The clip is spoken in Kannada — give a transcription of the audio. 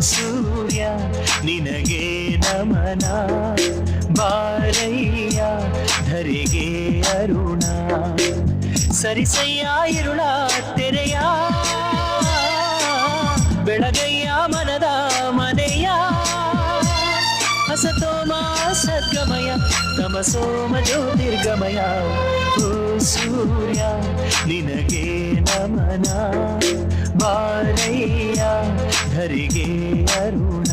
ಸೂರ್ಯ, ನಿನಗೆ ನಮನ. ಬಾರಯ್ಯ, ಧರೆಗೆ ಅರುಣ. ಸರಿಸಯ್ಯ ಇರುಳ ತೆರೆಯ. ಬೆಳಗಯ್ಯ, ಮನದ ಮನೆಯ. ಹಸತೋಮ, ಸದ್ಗಮಯ, ತಮಸೋಮ, ಜ್ಯೋತಿರ್ಗಮಯ. ಓ ಸೂರ್ಯ, ನಿನಗೆ ನಮನ. ಧರಿಗೆ ಅರುಣ